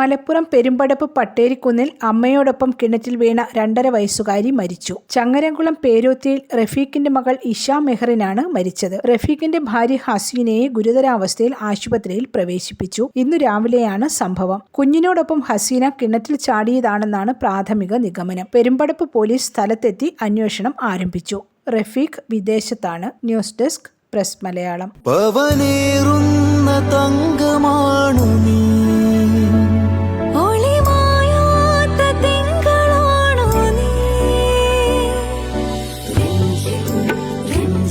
മലപ്പുറം പെരുമ്പടപ്പ് പട്ടേരിക്കുന്നിൽ അമ്മയോടൊപ്പം കിണറ്റിൽ വീണ രണ്ടര വയസ്സുകാരി മരിച്ചു. ചങ്ങരംകുളം പേരോത്തിയിൽ റഫീഖിന്റെ മകൾ ഇഷ മെഹറിനാണ് മരിച്ചത്. റഫീഖിന്റെ ഭാര്യ ഹസീനയെ ഗുരുതരാവസ്ഥയിൽ ആശുപത്രിയിൽ പ്രവേശിപ്പിച്ചു. ഇന്നു രാവിലെയാണ് സംഭവം. കുഞ്ഞിനോടൊപ്പം ഹസീന കിണറ്റിൽ ചാടിയതാണെന്നാണ് പ്രാഥമിക നിഗമനം. പെരുമ്പടപ്പ് പോലീസ് സ്ഥലത്തെത്തി അന്വേഷണം ആരംഭിച്ചു. റഫീഖ് വിദേശത്താണ്. News desk press Malayalam.